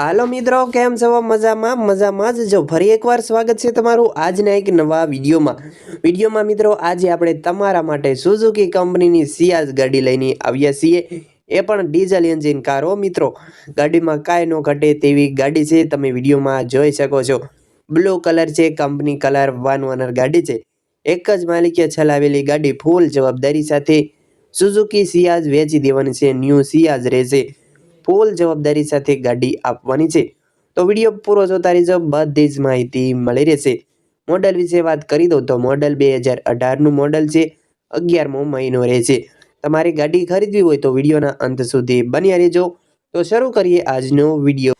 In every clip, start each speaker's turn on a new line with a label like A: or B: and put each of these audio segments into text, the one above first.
A: હાલો મિત્રો, કેમ છો? મજામાં? મજામાં જ? જો, ફરી એકવાર સ્વાગત છે તમારું આજના એક નવા વિડીયોમાં. વિડીયોમાં મિત્રો, આજે આપણે તમારા માટે સુઝુકી કંપનીની સિયાઝ ગાડી લઈને આવ્યા છીએ. એ પણ ડીઝલ એન્જિન કાર મિત્રો. ગાડીમાં કાંઈ ન ઘટે તેવી ગાડી છે, તમે વિડીયોમાં જોઈ શકો છો. બ્લુ કલર છે, કંપની કલર વન ઓનર ગાડી છે. એક જ માલિકે ચલાવેલી ગાડી ફૂલ જવાબદારી સાથે સુઝુકી સિયાઝ વેચી દેવાની છે, ન્યૂ સિયાઝ રહેશે. ફૂલ જવાબદારી સાથે ગાડી આપવાની છે. તો વીડિયો પૂરો જોતા રહેજો બધી જ માહિતી મળી રહેશે. મોડલ વિશે વાત કરી દઉં તો મોડલ બે હજાર અઢારનું મોડલ છે, અગિયારમો મહિનો રહેશે તમારી ગાડી ખરીદવી હોય તો વિડીયોના અંત સુધી બન્યા રહેજો. તો શરૂ કરીએ આજનો વીડિયો.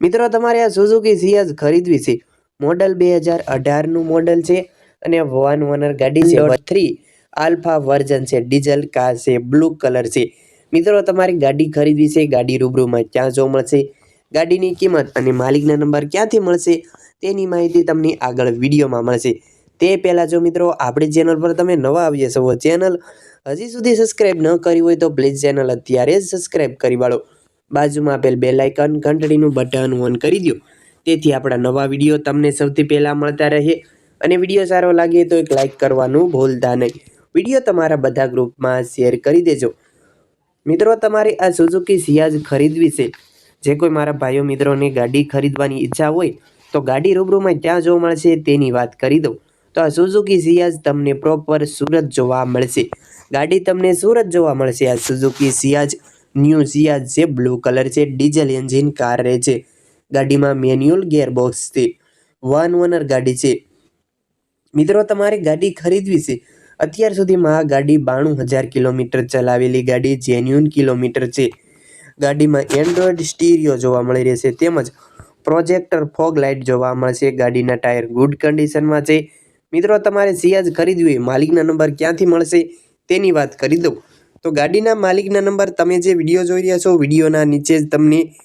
A: મિત્રો, તમારે આ સુઝુકી સિયાઝ ખરીદવી છે. મોડલ બે હજાર અઢારનું મોડલ છે અને વન ઓનર ગાડી છે. થ્રી આલ્ફા વર્ઝન છે. ડીઝલ કાર છે. બ્લુ કલર છે. મિત્રો તમારી ગાડી ખરીદવી છે. ગાડી રૂબરૂમાં ક્યાં જોવા મળશે? ગાડીની કિંમત અને માલિકના નંબર ક્યાંથી મળશે તેની માહિતી તમને આગળ વિડીયોમાં મળશે. તે પહેલાં જો મિત્રો આપણી ચેનલ પર તમે નવા આવીએ જશો ચેનલ હજી સુધી સબસ્ક્રાઈબ ન કરી હોય તો પ્લીઝ ચેનલ અત્યારે જ સબસ્ક્રાઈબ કરી વાળો. બાજુમાં આપેલ બે લાઇકન ઘંટડીનું બટન ઓન કરી દો તેથી આપણા નવા વીડિયો તમને સૌથી પહેલાં મળતા રહે. અને વીડિયો સારો લાગે તો એક લાઇક કરવાનું ભૂલતા નહીં. વીડિયો તમારા બધા ગ્રુપમાં શેર કરી દેજો. મિત્રો, તમારે આ સુઝુકી સિયાઝ ખરીદવી છે. જે કોઈ મારા ભાઈઓ મિત્રોને ગાડી ખરીદવાની ઈચ્છા હોય, તો ગાડી રૂબરૂમાં ક્યાં જોવા મળશે, તેની વાત કરી દઉં. તો આ સુઝુકી સિયાઝ તમને પ્રોપર સુરત જોવા મળશે. ગાડી તમને સુરત જોવા મળશે. આ સુઝુકી સિયાઝ ન્યૂ સિયાઝ છે બ્લુ કલર છે ડીઝલ એન્જિન કાર રહે છે. ગાડીમાં મેન્યુઅલ ગિયરબોક્સ છે. વન ઓનર ગાડી છે. મિત્રો, તમારે ગાડી ખરીદવી છે. અત્યાર સુધીમાં આ ગાડી બાણું હજાર કિલોમીટર ચલાવેલી ગાડી જેન્યુન કિલોમીટર છે. ગાડીમાં એન્ડ્રોઈડ સ્ટીરિયો જોવા મળી રહેશે તેમજ પ્રોજેક્ટર ફોગ લાઇટ જોવા મળશે. ગાડીના ટાયર ગુડ કન્ડિશનમાં છે. મિત્રો, તમારે સિયાજ ખરીદવી માલિકના નંબર ક્યાંથી મળશે તેની વાત કરી દઉં. તો ગાડીના માલિકના નંબર તમે જે વીડિયો જોઈ રહ્યા છો, વિડીયોના નીચે જ તમને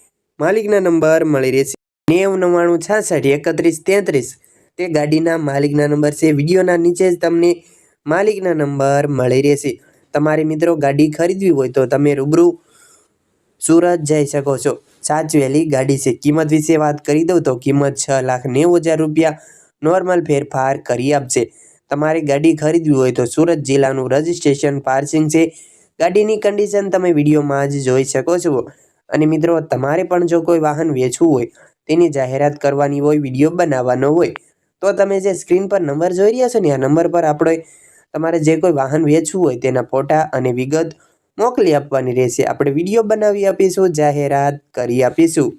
A: માલિકના નંબર મળી રહેશે. નેવ નવ્વાણું છાસઠ એકત્રીસ તેત્રીસ. તે ગાડીના માલિકના નંબર છે. વિડીયોના નીચે જ તમને માલિકના નંબર મળી રહેશે. તમારે મિત્રો ગાડી ખરીદવી હોય તો તમે રૂબરૂ સુરત જઈ શકો છો. સાચવેલી ગાડી છે. કિંમત વિશે વાત કરી દઉં તો કિંમત છ લાખ નેવું હજાર રૂપિયા નોર્મલ ફેરફાર કરી આપશે. તમારે ગાડી ખરીદવી હોય તો સુરત જિલ્લાનું રજિસ્ટ્રેશન પાર્સિંગ છે. ગાડીની કન્ડિશન તમે વિડીયોમાં જ જોઈ શકો છો. અને મિત્રો, તમારે પણ જો કોઈ વાહન વેચવું હોય, તેની જાહેરાત કરવાની હોય, વીડિયો બનાવવાનો હોય, તો તમે જે સ્ક્રીન પર નંબર જોઈ રહ્યા છો ને, આ નંબર પર આપણે તમારે જે કોઈ વાહન વેચવું હોય, તેના ફોટા અને વિગત મોકલી આપવાની રહેશે. આપણે વીડિયો બનાવી આપીશું, જાહેરાત કરી આપીશું.